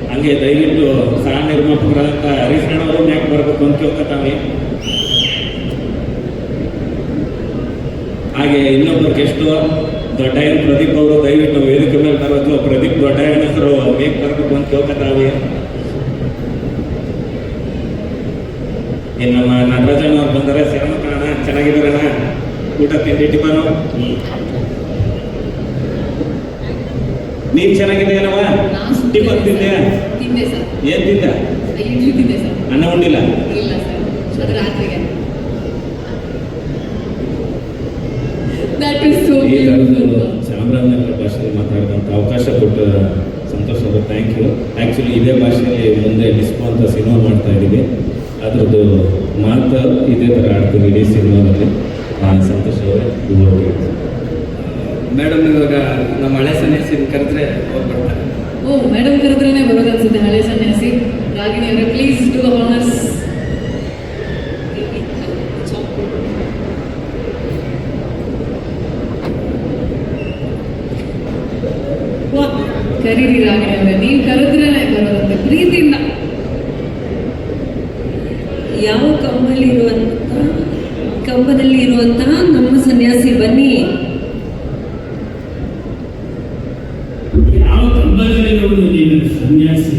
C: ಹಂಗೆ. ದಯವಿಟ್ಟು ಸಹ ನಿರ್ಮಾಪಕರಾದಂಥ ಹರೀಶ್ ಅವರು ಯಾಕೆ ಬರಬೇಕು ಅಂತ ಕೇಳ್ಕೊತಾವೆ ಹಾಗೆ ಇನ್ನೊಬ್ಬರು ಗೆಸ್ಟು ದೊಡ್ಡಯ್ಯನ ಪ್ರದೀಪ್ ಅವರು, ದಯವಿಟ್ಟು ವೇದಿಕೆ ಮೇಲೆ ಬರೋದು ಪ್ರದೀಪ್ ದೊಡ್ಡಯ್ಯನ ಹೆಸರು ಬೇಗ ಬರಬೇಕು ಅಂತ ಕೇಳ್ಕೊತಾವೆ ನಮ್ಮ ನಟರಾಜನ್ ಅವ್ರು ಬಂದರೆ ಸೇರಣ ಕಾಣ ಚೆನ್ನಾಗಿದ್ದಾರಣ ಊಟ ತಿಂಡಿ ಟಿಫನು? ನೀನ್ ಚೆನ್ನಾಗಿದೆಯಲ್ಲವ
F: ನಾನು
C: ಟಿಫನ್ ತಿಂದೆ ಏನ್ ತಿಂದ? ಅನ್ನ ಉಂಡಿಲ್ಲ? ಈ ಥರದ್ದು ಚಾಮರಾಜನಗರ ಭಾಷೆಯಲ್ಲಿ ಮಾತಾಡಿದಂಥ ಅವಕಾಶ ಕೊಟ್ಟ ಸಂತೋಷ ಅವರು ಥ್ಯಾಂಕ್ ಯು ಆ್ಯಕ್ಚುಲಿ ಇದೇ ಭಾಷೆಯಲ್ಲಿ ಮುಂದೆ ಡಿಸ್ಕೋ ಅಂತ ಸಿನಿಮಾ ಮಾಡ್ತಾ ಇದ್ದೀವಿ. ಅದ್ರದ್ದು ಮಾತು ಇದೇ ಥರ ಆಡ್ತೀವಿ ಇಡೀ ಸಿನಿಮಾದಲ್ಲಿ. ಸಂತೋಷ್ ಅವರೇ
G: ಮೇಡಮ್ ಇವಾಗ ನಮ್ಮ ಹಳೆ ಸನ್ಯಾಸಿ ಕರೆದ್ರೆ ಹೋಗ್ಬಿಡ್ತಾರೆ
F: ಓ, ಮೇಡಮ್ ಕರೆದ್ರೇನೆ ಬರೋದು ಅನ್ಸುತ್ತೆ, ಹಳೆ ಸನ್ಯಾಸಿ. ರಾಗಿಣಿ ಅವರೇ ಪ್ಲೀಸ್ ಟು ಆನರ್ಸ್ ಕರೀರಿ ರಾಗಿಣಿ ಅವರೇ, ನೀವು ಕರೆದ್ರೇನೆ ಬರೋದಂತೆ, ಪ್ರೀತಿಯಿಂದ.
D: ಯಾವ ಕಂಬಲ್ಲಿ ಇರುವಂತಹ ಕಂಬದಲ್ಲಿ ಇರುವಂತಹ ನಮ್ಮ ಸನ್ಯಾಸಿ ಬನ್ನಿ
B: ಯಾವ ಕಂಬದಲ್ಲಿರುವುದು ನೀನು ಸನ್ಯಾಸಿ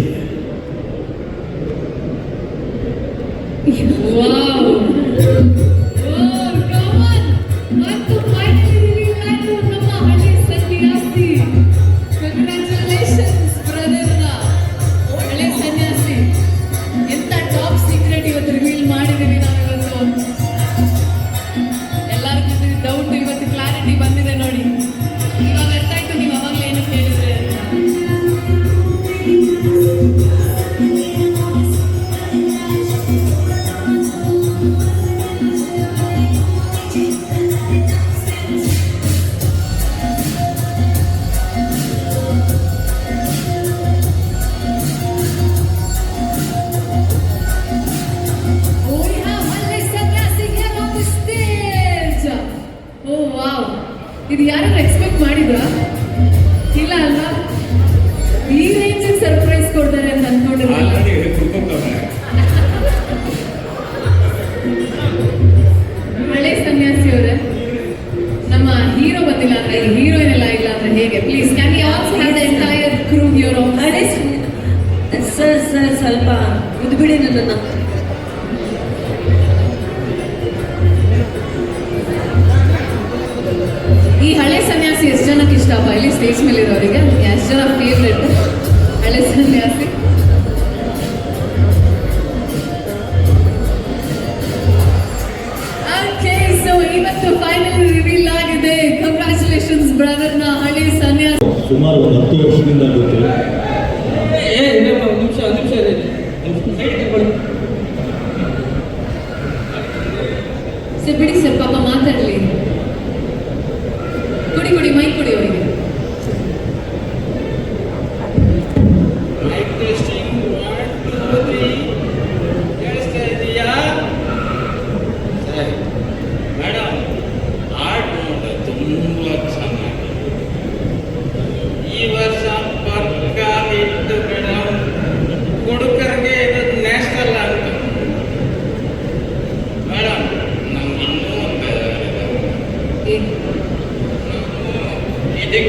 F: ಇವತ್ತು ಫೈನಲಿ ರಿವೀಲ್ ಆಗಿದೆ. ಕಂಗ್ರಾಚುಲೇಷನ್ಸ್ ಬ್ರದರ್ನ ಹಳೆ ಸನ್ಯಾಸ.
C: ಸುಮಾರು ಒಂದು ಹತ್ತು ವರ್ಷದಿಂದ ಗೊತ್ತು
G: ಏ ಇನ್ನೊಬ್ಬ ಒಂದು ನಿಮಿಷ ಒಂದು ಇದೆ ಸೈಡ್
F: ಸರ್ ಬಿಡಿ ಸರ್ ಪಾಪ ಮಾತಾಡಲಿ. ಕೊಡಿ ಕೊಡಿ ಮೈ ಕುಡಿ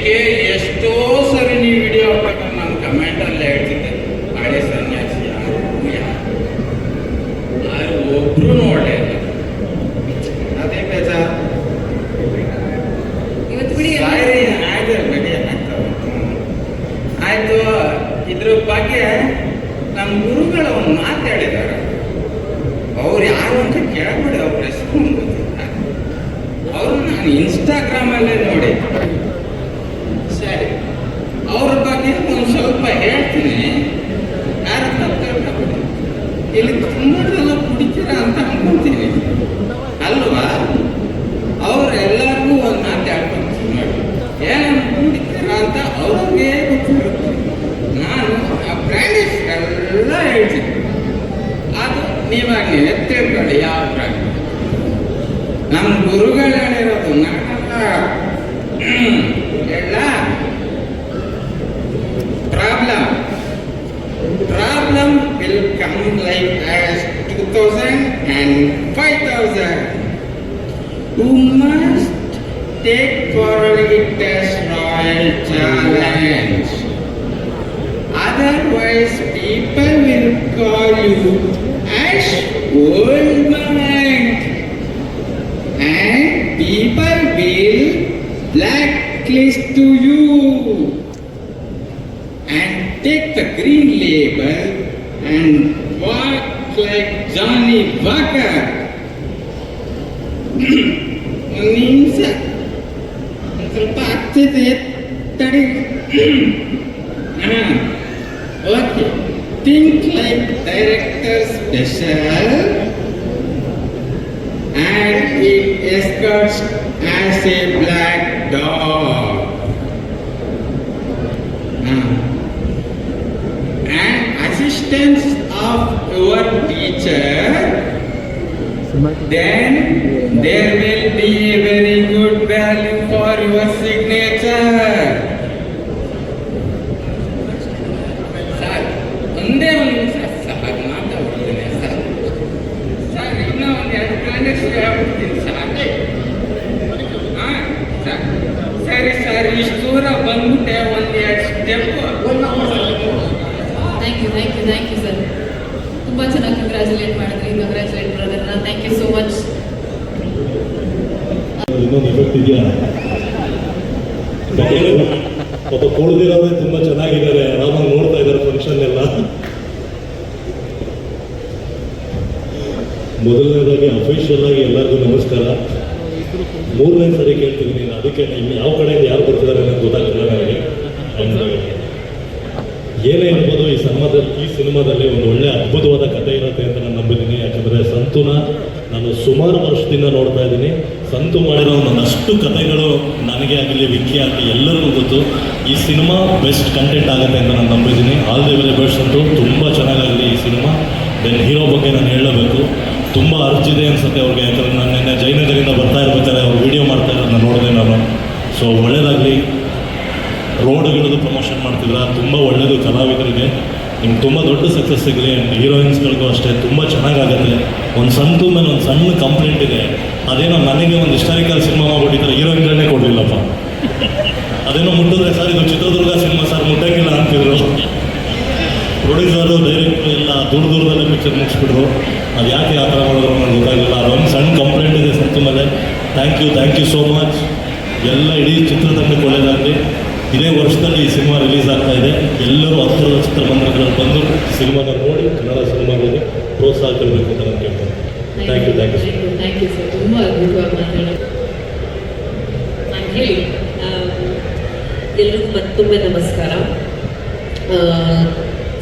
F: porque room like as 2000 and 5000 you must take for forward this royal challenge. Otherwise people will call you Ash Old man, and people will blacklist to you. And take the green label and walk like Johnny Walker. ಒಂದು ನಿಮಿಷ ಒಂದ್ ಸ್ವಲ್ಪ ಆಗ್ತಿದೆ ತಡಿ ಹಾಂ okay think like director special and it escorts as a black dog and assistance of your teacher then, there will be a very good value for your signature. Sir ಒಂದೇ ಒಂದು ನಿಮಿಷ. ಸರ್ ಮಾತಾಡ್ತೀನಿ, ಸರ್. ಸರ್, ಇನ್ನೂ ಒಂದು ಎರಡು planets ಹೇಳ್ಬಿಡ್ತೀನಿ sir. ಹಾಂ, sir. ಸರಿ, ಸರ್, ಇಷ್ಟು ದೂರ ಬಂದ್ಬಿಟ್ಟೆ ಒಂದು ಎರಡು step
B: thank you thank you thank you sir ತುಂಬ ಚೆನ್ನಾಗಿ ಕಂಗ್ರ್ಯಾಚುಲೇಟ್ ಮಾಡಿದ್ರಿ. ಕಂಗ್ರ್ಯಾಚುಲೇಟ್ ಬ್ರದರ್ನ ಥ್ಯಾಂಕ್ ಯು ಸೋ ಮಚ್
H: ಪಾಪ ಕೊಡ್ದಿರೋದೇ ತುಂಬ ಚೆನ್ನಾಗಿದ್ದಾರೆ. ಆರಾಮಾಗಿ ನೋಡ್ತಾ ಇದ್ದಾರೆ ಫಂಕ್ಷನ್ ಎಲ್ಲ. ಮೊದಲನೇದಾಗಿ ಅಫಿಷಿಯಲ್ ಆಗಿ ಎಲ್ಲರಿಗೂ ನಮಸ್ಕಾರ. ಮೂರನೇ ಸರಿ ಕೇಳ್ತೀನಿ ನೀನು. ಅದಕ್ಕೆ ಇನ್ನು ಯಾವ ಕಡೆಯಿಂದ ಯಾರು ಬರ್ತಿದ್ದಾರೆ ಅನ್ನೋದು ಗೊತ್ತಾಗ್ತಿಲ್ಲ ನನಗೆ. ಏನೇ ಇರ್ಬೋದು ಈ ಸಿನಿಮಾದಲ್ಲಿ ಈ ಸಿನಿಮಾದಲ್ಲಿ ಒಂದು ಒಳ್ಳೆ ಅದ್ಭುತವಾದ ಕಥೆ ಇರುತ್ತೆ ಅಂತ ನಾನು ನಂಬಿದ್ದೀನಿ. ಯಾಕಂದರೆ ಸಂತುನ ನಾನು ಸುಮಾರು ವರ್ಷದಿಂದ ನೋಡ್ತಾ ಇದ್ದೀನಿ. ಸಂತು ಮಾಡಿರೋ ಒಂದಷ್ಟು ಕಥೆಗಳು ನನಗೆ ಆಗಲಿ, ವಿಕ್ಕಿ ಆಗಲಿ, ಎಲ್ಲರಿಗೂ ಗೊತ್ತು. ಈ ಸಿನಿಮಾ ಬೆಸ್ಟ್ ಕಂಟೆಂಟ್ ಆಗುತ್ತೆ ಅಂತ ನಾನು ನಂಬಿದ್ದೀನಿ. ಆಲ್ ದಿ ವೆರಿ ಬೆಸ್ಟ್ ಅಂತೂ ತುಂಬ ಚೆನ್ನಾಗಾಗಲಿ ಈ ಸಿನಿಮಾ. ದೆನ್ ಹೀರೋ ಬಗ್ಗೆ ನಾನು ಹೇಳಬೇಕು. ತುಂಬ ಅರ್ಜಿದೆ ಅನ್ಸುತ್ತೆ ಅವ್ರಿಗೆ. ಯಾಕಂದರೆ ನಾನು ನಿನ್ನೆ ಜೈನಗರಿಂದ ಬರ್ತಾ ಇರ್ಬೇಕಾದ್ರೆ ಅವ್ರು ವಿಡಿಯೋ ಮಾಡ್ತಾ ಇರೋದನ್ನ ನೋಡಿದೆ ನಾನು. ಸೊ ಒಳ್ಳೇದಾಗಲಿ. ರೋಡ್ಗಳದ್ದು ಪ್ರಮೋಷನ್ ಮಾಡ್ತಿದ್ರ. ತುಂಬ ಒಳ್ಳೆಯದು ಕಲಾವಿದರಿಗೆ. ನಿಮ್ಗೆ ತುಂಬ ದೊಡ್ಡ ಸಕ್ಸಸ್ ಸಿಗಲಿ ಹೀರೋಯಿನ್ಸ್ಗಳಿಗೂ ಅಷ್ಟೇ ತುಂಬ ಚೆನ್ನಾಗಾಗುತ್ತೆ. ಒಂದು ಸಂತು ಮೇಲೆ ಒಂದು ಸಣ್ಣ ಕಂಪ್ಲೇಂಟ್ ಇದೆ. ಅದೇನೋ ನನಗೆ ಒಂದು ಹಿಸ್ಟಾರಿಕಲ್ ಸಿನಿಮಾ ಮಾಡಿಬಿಟ್ಟಿದ್ರೆ ಹೀರೋಯಿನ್ಗಳನ್ನೇ ಕೊಡಲಿಲ್ಲಪ್ಪ. ಅದೇನೋ ಮುಟ್ಟಿದ್ರೆ ಸರ್, ಇದು ಚಿತ್ರದುರ್ಗ ಸಿನಿಮಾ ಸರ್ ಮುಟ್ಟಂಗಿಲ್ಲ ಅಂತಿದ್ರು. ಪ್ರೊಡ್ಯೂಸರು ಡೈರೆಕ್ಟ್ರು ಎಲ್ಲ ದೂರ ದೂರದಲ್ಲೇ ಪಿಕ್ಚರ್ ಮುಗಿಸ್ಬಿಟ್ರು. ಅದು ಯಾಕೆ ಆ ಥರ ಮಾಡಿದ್ರು ನನಗೆ ಗೊತ್ತಾಗಿಲ್ಲ ಅದೊಂದು ಸಣ್ಣ ಕಂಪ್ಲೇಂಟ್ ಇದೆ ಸಂತು ಮೇಲೆ thank you thank you so much ಎಲ್ಲ ಇಡೀ ಚಿತ್ರತಂಡಕ್ಕೆ ಒಳ್ಳೆಯದಾಗಲಿ ಇದೇ ವರ್ಷದಲ್ಲಿ ಈ ಸಿನಿಮಾ ರಿಲೀಸ್ ಆಗ್ತಾ ಇದೆ. ಎಲ್ಲರೂ ಹತ್ತಿರದ ಚಿತ್ರಮಂದಿರಗಳಲ್ಲಿ ಬಂದು ಸಿನಿಮಾನ ನೋಡಿ ಕನ್ನಡ ಸಿನಿಮಾಗಳಿಗೆ ಪ್ರೋತ್ಸಾಹ ಕೊಡಬೇಕು ಅಂತ ನಾನು ಕೇಳ್ತೇನೆ. Thank you thank you
B: thank you sir ತುಂಬ ಅದ್ಭುತವಾಗಿ ಮಾತಾಡೋದು ನಾನು ಹೇಳಿ
D: ಎಲ್ರಿಗೂ ಮತ್ತೊಮ್ಮೆ ನಮಸ್ಕಾರ.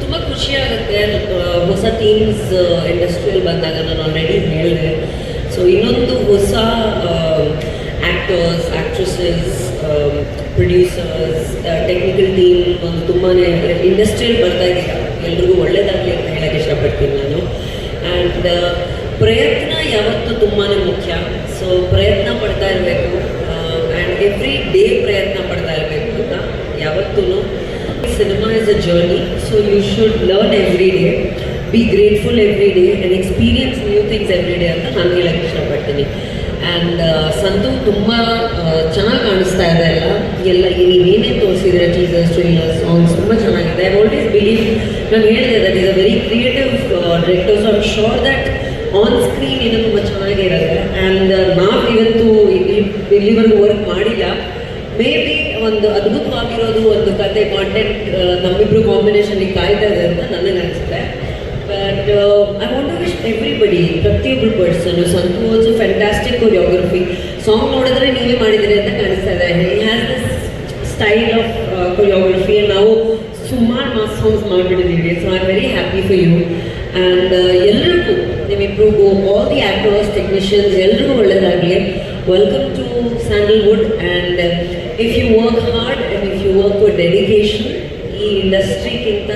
D: ತುಂಬ ಖುಷಿಯಾಗುತ್ತೆ ಆಗುತ್ತೆ. ಹೊಸ ಥೀಮ್ಸ್ ಇಂಡಸ್ಟ್ರಿಯಲ್ ಬಂದಾಗ ನಾನು ಆಲ್ರೆಡಿ ಹೇಳಿದೆ. ಸೊ ಇನ್ನೊಂದು ಹೊಸ actors actresses producers technical team ಒಂದು ತುಂಬಾ ಇಂಡಸ್ಟ್ರಿಯಲ್ಲಿ ಬರ್ತಾ ಇದ್ದೀರಾ ಎಲ್ರಿಗೂ ಒಳ್ಳೇದಾಗಲಿ ಅಂತ ಹೇಳಕ್ಕೆ ಇಷ್ಟಪಡ್ತೀನಿ ನಾನು. ಆ್ಯಂಡ್ ಪ್ರಯತ್ನ ಯಾವತ್ತೂ ತುಂಬಾ ಮುಖ್ಯ. ಸೊ ಪ್ರಯತ್ನ ಪಡ್ತಾ ಇರಬೇಕು. ಆ್ಯಂಡ್ ಎವ್ರಿ ಡೇ ಪ್ರಯತ್ನ ಪಡ್ತಾ ಇರಬೇಕು ಅಂತ ಯಾವತ್ತೂ cinema is a journey so you should learn every day be grateful every day and experience new things every day ಅಂತ ನಾನು ಹೇಳಕ್ಕೆ ಇಷ್ಟಪಡ್ತೀನಿ. ಆ್ಯಂಡ್ ಸಂತು ತುಂಬ ಚೆನ್ನಾಗಿ ಕಾಣಿಸ್ತಾ ಇದೆ ಎಲ್ಲ ಎಲ್ಲ ನೀವು ನೀವೇನೇ ತೋರಿಸಿದ್ರೆ ಟೀಸರ್ಸ್ ಟ್ರೈಲರ್ಸ್ ಸಾಂಗ್ಸ್ ತುಂಬ ಚೆನ್ನಾಗಿದೆ. ಐ ಆಲ್ವೇಸ್ ಬಿಲೀವ್ ನಾನು ಹೇಳಿದೆ that is a very creative directors are sure that on screen ಏನೋ ತುಂಬ ಚೆನ್ನಾಗಿರುತ್ತೆ ಆ್ಯಂಡ್ ನಾವು ಇವತ್ತು ಇಲ್ಲಿ, ಇಲ್ಲಿವರೆಗೂ ವರ್ಕ್ ಮಾಡಿಲ್ಲ. ಮೇ ಬಿ ಒಂದು ಅದ್ಭುತವಾಗಿರೋದು ಒಂದು ಕತೆ ಕಾಂಟೆಂಟ್ ನಮ್ಮಿಬ್ರು ಕಾಂಬಿನೇಷನ್ಗೆ ಕಾಯ್ತಾ ಇದೆ ಅಂತ ನನಗೆ ಅನಿಸುತ್ತೆ. But I want to everybody ಪ್ರತಿಯೊಬ್ಬರು person Santhu also fantastic choreography song ನೋಡಿದ್ರೆ ನೀವೇ ಮಾಡಿದ್ದೀರಿ ಅಂತ ಕಾಣಿಸ್ತಾ ಇದೆ. Has this style of choreography ನಾವು ಸುಮಾರು mass songs ಮಾಡಿಬಿಟ್ಟಿದ್ದೀವಿ. So I very happy for you and ಎಲ್ಲರಿಗೂ ನಿಮ್ಮಿಬ್ರಿಗೂ ಆಲ್ ದಿ ಆ್ಯಕ್ಟರ್ಸ್ ಟೆಕ್ನಿಷಿಯನ್ಸ್ ಎಲ್ರಿಗೂ ಒಳ್ಳೆಯದಾಗಲಿ welcome to Sandalwood and if you work hard and if you work with dedication ಈ ಇಂಡಸ್ಟ್ರಿಗಿಂತ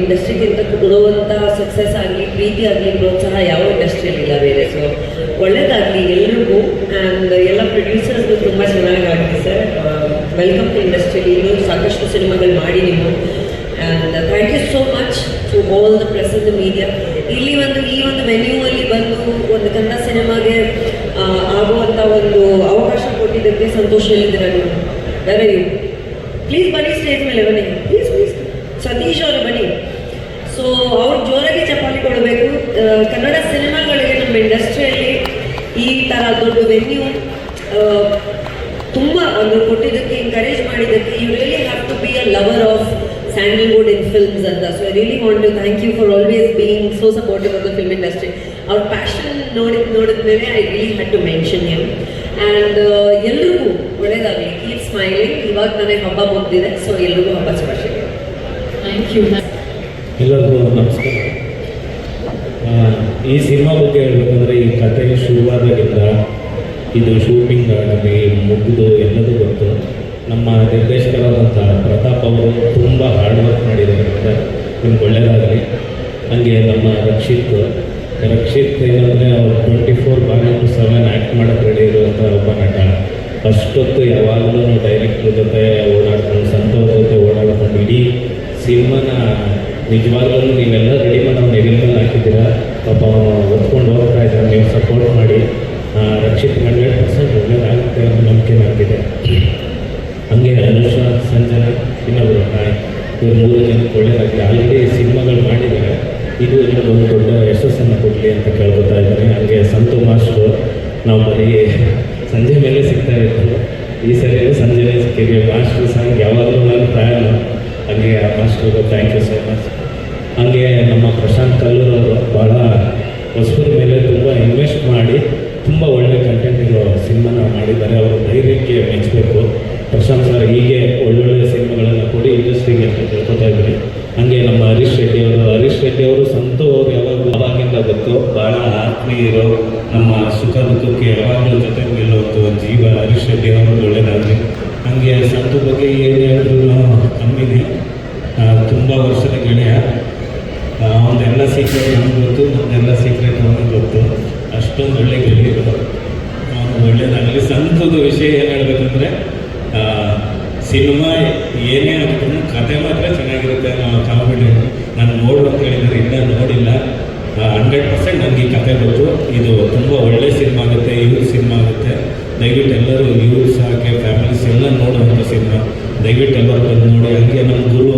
D: ಇಂಡಸ್ಟ್ರಿಗಿಂತ ಕೊಡುವಂಥ success ಆಗಲಿ, ಪ್ರೀತಿ ಆಗಲಿ, ಪ್ರೋತ್ಸಾಹ ಯಾವ ಇಂಡಸ್ಟ್ರಿಯಲ್ಲಿ ಇಲ್ಲ ಬೇರೆ. ಸೊ ಒಳ್ಳೇದಾಗಲಿ ಪ್ರೊಡ್ಯೂಸರ್ಸ್ಗೂ ತುಂಬ ಚೆನ್ನಾಗಿ ಆಗಿದೆ ಸರ್ ವೆಲ್ಕಮ್ ಟು ಇಂಡಸ್ಟ್ರಿಯಲ್ಲಿ ಇನ್ನೂ ಸಾಕಷ್ಟು ಸಿನಿಮಾಗಳು ಮಾಡಿ ನೀವು. And thank you so much to all the press media ಇಲ್ಲಿ ಒಂದು, ಈ ಒಂದು ವೆನ್ಯೂ ಅಲ್ಲಿ ಬಂದು ಒಂದು ಕನ್ನಡ ಸಿನಿಮಾಗೆ ಆಗುವಂಥ ಒಂದು ಅವಕಾಶ ಕೊಟ್ಟಿದ್ದಕ್ಕೆ ಸಂತೋಷ ಹೇಳಿದ್ದೀರ ನೀವು? ಪ್ಲೀಸ್ ಬನ್ನಿ ಸ್ಟೇಜ್ ಮೇಲೆ ಬನ್ನಿ. ಪ್ಲೀಸ್ ಸತೀಶ್ ಅವರು ಬನ್ನಿ ಸೊ ಅವ್ರು ಜೋರಾಗಿ ಚಪಾಲಿ ಕೊಡಬೇಕು. ಕನ್ನಡ ಸಿನಿಮಾಗಳಿಗೆ ನಮ್ಮ ಇಂಡಸ್ಟ್ರಿಯಲ್ಲಿ ಈ ಥರ ದೊಡ್ಡ ವೆನ್ಯೂ ತುಂಬ ಒಂದು ಕೊಟ್ಟಿದ್ದಕ್ಕೆ ಎನ್ಕರೇಜ್ ಮಾಡಿದ್ದಕ್ಕೆ you really have to be a lover of Sandalwood in films ಅಂತ. So I really want to thank you for always being so supportive of the film industry ಅವ್ರ ಪ್ಯಾಷನ್ ನೋಡಿದ ನೋಡಿದ ಮೇಲೆ I really had to mention them and ಎಲ್ರಿಗೂ ಒಳ್ಳೇದಾಗಲಿ. Keep smiling ಇವಾಗ ನನಗೆ ಹಬ್ಬ ಮುಗ್ದಿದೆ. ಸೊ ಎಲ್ರಿಗೂ ಹಬ್ಬ
B: ಯು
C: ಎಲ್ಲರಿಗೂ ನಮಸ್ಕಾರ. ಈ ಸಿನಿಮಾ ಬಗ್ಗೆ ಹೇಳ್ಬೇಕಂದ್ರೆ ಈ ಕತೆ ಶುರುವಾದಾಗಿಂದ ಇದು ಶೂಟಿಂಗ್ ಆಗಲಿ, ಮುಗಿದು ಎಲ್ಲದೂ ಗೊತ್ತು. ನಮ್ಮ ನಿರ್ದೇಶಕರಾದಂಥ ಪ್ರತಾಪ್ ಅವರು ತುಂಬ ಹಾರ್ಡ್ ವರ್ಕ್ ಮಾಡಿದ್ದಾರೆ. ಅಂತ ನಿಮ್ಗೆ ಒಳ್ಳೆಯದಾಗಲಿ ಹಾಗೆ ನಮ್ಮ ರಕ್ಷಿತ್ ರಕ್ಷಿತ್ ಏನಂದರೆ ಅವ್ರು twenty four into seven act ಮಾಡೋಕ್ಕೆ ರೆಡಿ ಇರುವಂಥ ಒಬ್ಬ ನಟ. ಅಷ್ಟೊತ್ತು ಯಾವಾಗಲೂ ಡೈರೆಕ್ಟ್ರ್ ಜೊತೆ ಓಡಾಡ್ಕೊಂಡು, ಸಂತೋಷ ಜೊತೆ ಓಡಾಡ್ಕೊಂಡು ಇಡೀ ಸಿನಿಮಾನ ನಿಜವಾಗ್ಲೂ ನೀವೆಲ್ಲ ರೆಡಿ ಮಾಡಿ ಅವ್ನು ಮೇಲೆ ಹಾಕಿದ್ದೀರಾ? ಪಾಪ ಅವನು ಒತ್ಕೊಂಡು ಹೋಗ್ತಾ ಇದ್ದಾರೆ. ನೀವು ಸಪೋರ್ಟ್ ಮಾಡಿ. ರಕ್ಷಿತ್ ಹಂಡ್ರೆಡ್ ಪರ್ಸೆಂಟ್ ಆಗುತ್ತೆ ಅನ್ನೋ ನಂಬಿಕೆ ನನಗಿದೆ ಹಂಗೆ ಅನುಷಾ, ಸಂಜನಾ ಇನ್ನೊಬ್ಬರು ಹಾಯ್ ಇವ್ರು ಮೂರು ಜನಕ್ಕೆ ಒಳ್ಳೇದಾಗಲಿ. ಆಲ್ರೆಡಿ ಸಿನಿಮಾಗಳು ಮಾಡಿದ್ದಾರೆ. ಇದು ಇನ್ನೊಂದು ದೊಡ್ಡ ಯಶಸ್ಸನ್ನು ಕೊಡಲಿ ಅಂತ ಕೇಳ್ಕೊತಾ ಇದ್ದೀನಿ. ಹಂಗೆ ಸಂತು ಮಾಸ್ಟ್ರು, ನಾವು ಬರೀ ಸಂಜೆ ಮೇಲೆ ಸಿಗ್ತಾ ಇತ್ತು ಈ ಸರಿ ಸಂಜೆನೇ ಸಿಕ್ಕಿದ್ವಿ. ಮಾಸ್ಟ್ರು ಸಾಂಗ್ ಯಾವಾಗಲೂ ನಾನು ಫ್ಯಾನು ಹಂಗೆ ಆ ಮಾಸ್ಟ್ರಿಗೆ ಥ್ಯಾಂಕ್ ಯು ಸೋ ಮಚ್ ಹಾಗೆ ನಮ್ಮ ಪ್ರಶಾಂತ್ ಕಲ್ಲೂರ್ ಅವರು ಭಾಳ ಹೊಸೂರ ಮೇಲೆ ತುಂಬ ಇನ್ವೆಸ್ಟ್ ಮಾಡಿ ತುಂಬ ಒಳ್ಳೆ ಕಂಟೆಂಟ್ ಇರೋ ಸಿನಿಮಾನ ಮಾಡಿದ್ದಾರೆ. ಅವರ ಧೈರ್ಯಕ್ಕೆ ಮೆಚ್ಚಬೇಕು ಪ್ರಶಾಂತ್ ಸರ್, ಹೀಗೆ ಒಳ್ಳೊಳ್ಳೆ ಸಿನಿಮಾಗಳನ್ನು ಕೊಡಿ ಇಂಡಸ್ಟ್ರಿಗೆ ಅಂತ ಕೇಳ್ಕೊತಾ ಇದ್ದೀನಿ ಹಾಗೆ ನಮ್ಮ ಹರೀಶ್ ರೆಡ್ಡಿ ಅವರು, ಹರೀಶ್ ರೆಡ್ಡಿ ಅವರು ಸಂತು ಅವರು ಯಾವಾಗಲೂ ಅವಾಗಿಂದ ಗೊತ್ತು ಭಾಳ ಆತ್ಮೀಯರು ನಮ್ಮ ಸುಖ ದುಃಖಕ್ಕೆ ಯಾವಾಗಲೂ ಜೊತೆ ನಿಲ್ಲುವಂಥ ಒಂದು ಜೀವ ಹರೀಶ್ ರೆಡ್ಡಿ ಅವರು ಒಳ್ಳೆಯದಾಗಲಿ ಹಾಗೆ ಸಂತು ಬಗ್ಗೆ ಏನು ಹೇಳಿದ್ರು? ಕಮ್ಮಿನೇ ತುಂಬ ವರ್ಷದ ಗೆಳೆಯ. ಅವನೆಲ್ಲ ಸೀಕ್ರೆಟ್ ನಮ್ಗೆ ಗೊತ್ತು ನಮ್ದೆಲ್ಲ ಸೀಕ್ರೆಟ್ ಅವನಿಗೆ ಗೊತ್ತು. ಅಷ್ಟೊಂದು ಒಳ್ಳೆ ಗೆಳೆಯರು. ಅವನು ಒಳ್ಳೆಯದಾಗಲಿ ಸಂತದ ವಿಷಯ ಏನು ಹೇಳಬೇಕಂದ್ರೆ ಸಿನಿಮಾ ಏನೇ ಆಗ್ತದೆ ಕತೆ ಮಾತ್ರ ಚೆನ್ನಾಗಿರುತ್ತೆ ಅನ್ನೋ ಕಾಮಿಡಿ. ನಾನು ನೋಡು ಅಂತ ಹೇಳಿದರೆ ಇನ್ನೂ ನೋಡಿಲ್ಲ. ಹಂಡ್ರೆಡ್ ಪರ್ಸೆಂಟ್ ನನಗೆ ಈ ಕತೆ ಗೊತ್ತು. ಇದು ತುಂಬ ಒಳ್ಳೆ ಸಿನಿಮಾ ಆಗುತ್ತೆ, ಇವ್ರ ಸಿನಿಮಾ ಆಗುತ್ತೆ. ದಯವಿಟ್ಟು ಎಲ್ಲರೂ ಯೂತ್ಸ್ ಹಾಗೆ ಫ್ಯಾಮಿಲೀಸ್ ಎಲ್ಲ ನೋಡುವಂಥ ಸಿನಿಮಾ. ದಯವಿಟ್ಟು ಎಲ್ಲರೂ ಬಂದು ನೋಡಿ. ಹಂಗೆ ನಮ್ಮ ಗುರು,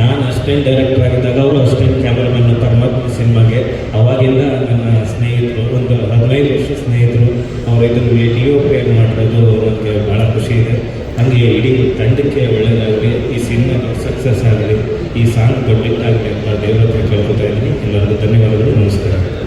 C: ನಾನು ಅಸಿಸ್ಟೆಂಟ್ ಡೈರೆಕ್ಟರ್ ಆಗಿದ್ದಾಗ ಅವರು ಅಸಿಸ್ಟೆಂಟ್ ಕ್ಯಾಮ್ರಾಮನ್ ಪರಮಾತ್ಮ ಸಿನಿಮಾಗೆ. ಅವಾಗಿಂದ ನನ್ನ ಸ್ನೇಹಿತರು, ಒಂದು ಹದಿನೈದು ವರ್ಷ ಸ್ನೇಹಿತರು ಅವರು ಇದನ್ನು ಒ ಪಿ ಮಾಡಿರೋದು ನನಗೆ ಭಾಳ ಖುಷಿ ಇದೆ. ಹಾಗೆ ಇಡೀ ತಂಡಕ್ಕೆ ಒಳ್ಳೆಯದಾಗಲಿ ಈ ಸಿನಿಮಾ ಸಕ್ಸಸ್ ಆಗಲಿ, ಈ ಸಾಂಗ್ ದೊಡ್ಡ ಆಗಲಿ ಅಂತ ದೇವರ ಕೇಳ್ಕೊತಾ ಇದ್ದೀನಿ. ಎಲ್ಲರಿಗೂ ಧನ್ಯವಾದಗಳು, ನಮಸ್ಕಾರ.